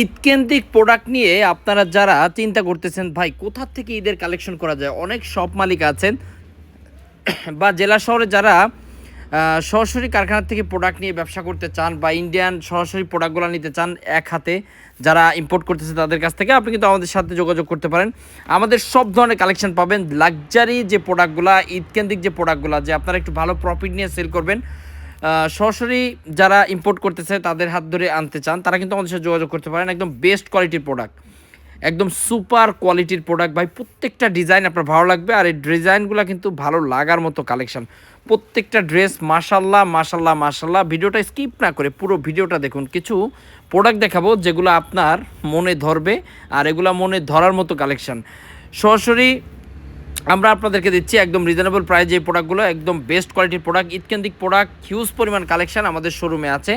ঈদকেন্দ্রিক product নিয়ে আপনারা যারা চিন্তা করতেছেন, ভাই, কোথা থেকে ঈদের কালেকশন করা যায়? অনেক শপ মালিক আছেন, বা জেলা শহরে যারা সরাসরি কারখানা থেকে প্রোডাক্ট নিয়ে ব্যবসা করতে চান, বা ইন্ডিয়ান সরাসরি প্রোডাক্টগুলো নিতে চান এক হাতে, যারা ইম্পোর্ট করতেছে তাদের কাছ থেকে আপনি কিন্তু আমাদের সাথে যোগাযোগ করতে পারেন। আমাদের সব ধরনের কালেকশন পাবেন। লাক্সারি যে প্রোডাক্টগুলো ঈদকেন্দ্রিক যে প্রোডাক্টগুলো যে আপনারা একটু ভালো প্রফিট নিয়ে সেল করবেন সরাসরি যারা ইম্পোর্ট করতেছে, তাদের হাত ধরে আনতে চান, তারা কিন্তু আমাদের সাথে যোগাযোগ করতে পারেন। একদম বেস্ট কোয়ালিটির প্রোডাক্ট একদম সুপার কোয়ালিটির প্রোডাক্ট ভাই, প্রত্যেকটা ডিজাইন আপনার ভালো লাগবে আর এই ডিজাইনগুলো কিন্তু ভালো লাগার মতো কালেকশন প্রত্যেকটা ড্রেস মাশাল্লাহ মাশাল্লাহ মাশাল্লাহ ভিডিওটা স্কিপ না করে পুরো ভিডিওটা দেখুন। কিছু প্রোডাক্ট দেখাবো যেগুলো আপনার মনে ধরবে আর এগুলো মনে ধরার মতো কালেকশন সরাসরি আমরা আপনাদেরকে দিচ্ছি একদম রিজনেবল প্রাইজে এই প্রোডাক্টগুলো একদম বেস্ট কোয়ালিটির প্রোডাক্ট ঈদকেন্দ্রিক প্রোডাক্ট হিউজ পরিমাণ কালেকশন আমাদের শোরুমে আছে।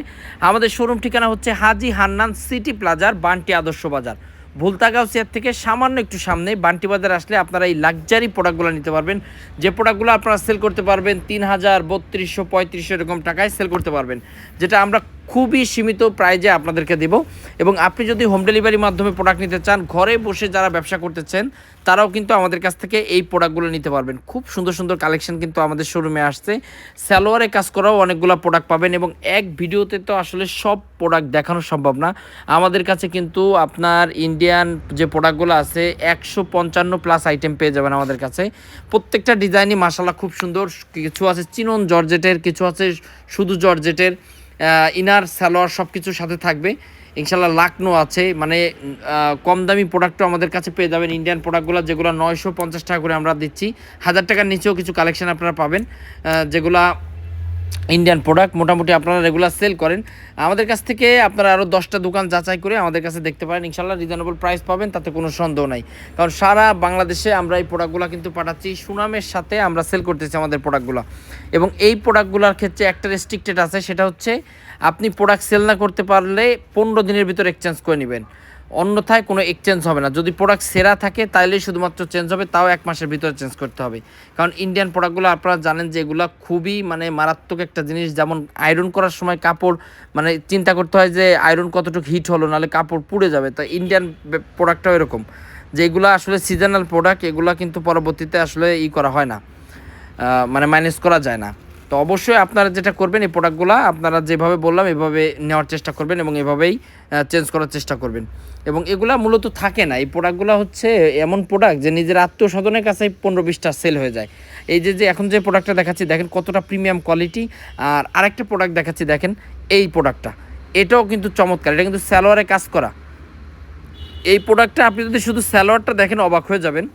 আমাদের শোরুম ঠিকানা হচ্ছে হাজি হান্নান সিটি প্লাজার বান্টি আদর্শ বাজার। ভুলতাগাউসিয়ার থেকে সামান্য একটু সামনে বান্টি বাজার আসলে আপনারা এই লাক্সারি প্রোডাক্টগুলো নিতে পারবেন। যে প্রোডাক্টগুলো আপনারা সেল করতে পারবেন তিন হাজার বত্রিশশো পঁয়ত্রিশশো এরকম টাকায় সেল করতে পারবেন। যেটা আমরা খুবই সীমিত প্রাইজে আপনাদেরকে দেব। এবং আপনি যদি হোম ডেলিভারির মাধ্যমে প্রোডাক্ট নিতে চান, ঘরে বসে যারা ব্যবসা করতেছেন তারাও কিন্তু আমাদের কাছ থেকে এই প্রোডাক্টগুলো নিতে পারবেন। খুব সুন্দর সুন্দর কালেকশন কিন্তু আমাদের শোরুমে আসছে। স্যালোয়ারে কাজ করাও অনেকগুলো প্রোডাক্ট পাবেন এবং এক ভিডিওতে তো আসলে সব প্রোডাক্ট দেখানো সম্ভব না। আমাদের কাছে কিন্তু আপনার ইন্ডিয়ান যে প্রোডাক্টগুলো আছে, একশো পঞ্চান্ন প্লাস আইটেম পেয়ে যাবেন আমাদের কাছে। প্রত্যেকটা ডিজাইনই মাসাল্লাহ খুব সুন্দর। কিছু আছে চিনন জর্জেটের কিছু আছে শুধু জর্জেটের ইনার, সালোয়ার সব কিছুর সাথে থাকবে। ইনশাল্লাহ লাকনো আছে। মানে কম দামি প্রোডাক্টও আমাদের কাছে পেয়ে যাবেন। ইন্ডিয়ান প্রোডাক্টগুলো যেগুলো নয়শো পঞ্চাশ টাকা করে আমরা দিচ্ছি। হাজার টাকার নিচেও কিছু কালেকশন আপনারা পাবেন যেগুলো যেগুলা ইন্ডিয়ান প্রোডাক্ট মোটামুটি আপনারা রেগুলার সেল করেন। আমাদের কাছ থেকে আপনারা আরও দশটা দোকান যাচাই করে আমাদের কাছে দেখতে পারেন। ইনশাল্লাহ রিজনেবল প্রাইস পাবেন, তাতে কোনো সন্দেহ নাই। কারণ সারা বাংলাদেশে আমরা এই প্রোডাক্টগুলো কিন্তু পাঠাচ্ছি, সুনামের সাথে আমরা সেল করতেছি আমাদের প্রোডাক্টগুলো এবং এই প্রোডাক্টগুলোর ক্ষেত্রে একটা রেস্ট্রিক্টেড আছে, সেটা হচ্ছে আপনি প্রোডাক্ট সেল না করতে পারলে পনেরো দিনের ভিতর এক্সচেঞ্জ করে নেবেন। অন্যথায় কোনো এক্সচেঞ্জ হবে না। যদি প্রোডাক্ট সেরা থাকে, তাইলেই শুধুমাত্র চেঞ্জ হবে, তাও এক মাসের ভিতরে চেঞ্জ করতে হবে। কারণ ইন্ডিয়ান প্রোডাক্টগুলো আপনারা জানেন যে এগুলো খুবই মানে মারাত্মক একটা জিনিস। যেমন আয়রন করার সময় কাপড় মানে চিন্তা করতে হয় যে আয়রন কতটুকু হিট হলো, নাহলে কাপড় পুড়ে যাবে। তো ইন্ডিয়ান প্রোডাক্টটাও এরকম। যে এগুলো আসলে সিজনাল প্রোডাক্ট এগুলো কিন্তু পরবর্তীতে আসলে ই করা হয় না। মানে মাইনাস করা যায় না। তো অবশ্যই আপনারা যেটা করবেন, এই প্রোডাক্টগুলো আপনারা যেভাবে বললাম, এভাবে নেওয়ার চেষ্টা করবেন এবং এভাবেই চেঞ্জ করার চেষ্টা করবেন। এবং এগুলা মূলত থাকে না। এই প্রোডাক্টগুলো হচ্ছে এমন প্রোডাক্ট যে নিজের আত্মীয় স্বজনের কাছে পনেরো বিশটা সেল হয়ে যায়। এই যে যে এখন যে প্রোডাক্টটা দেখাচ্ছি, দেখেন কতটা প্রিমিয়াম কোয়ালিটি আর আরেকটা প্রোডাক্ট দেখাচ্ছি, দেখেন এই প্রোডাক্টটা এটাও কিন্তু চমৎকার। এটা কিন্তু স্যালোয়ারে কাজ করা। এই প্রোডাক্টটা আপনি যদি শুধু স্যালোয়ারটা দেখেন, অবাক হয়ে যাবেন।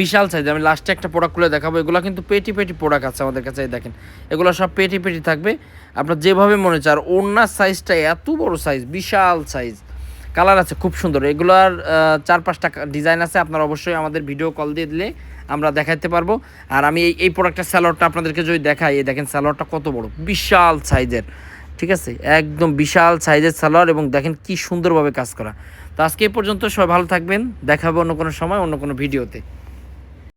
বিশাল সাইজ আমি লাস্টে একটা প্রোডাক্ট খুলে দেখাবো। এগুলো কিন্তু পেটি পেটি প্রোডাক্ট আছে আমাদের কাছে দেখেন। এগুলো সব পেটি পেটি থাকবে। আপনার যেভাবে মনে হচ্ছে আর ওড়নার সাইজটা এত বড় সাইজ বিশাল সাইজ কালার আছে, খুব সুন্দর। এগুলার চার পাঁচটা ডিজাইন আছে। আপনারা অবশ্যই আমাদের ভিডিও কল দিয়ে দিলে আমরা দেখাতে পারব। আর আমি এই এই প্রোডাক্টের স্যালোয়ারটা আপনাদেরকে যদি দেখাই দেখেন স্যালোয়ারটা কত বড়? বিশাল সাইজের ঠিক আছে? একদম বিশাল সাইজের সালোয়ার এবং দেখেন কি সুন্দরভাবে কাজ করা। তো আজকে এই পর্যন্ত সবাই ভালো থাকবেন। দেখাবো অন্য কোনো সময়, অন্য কোনো ভিডিওতে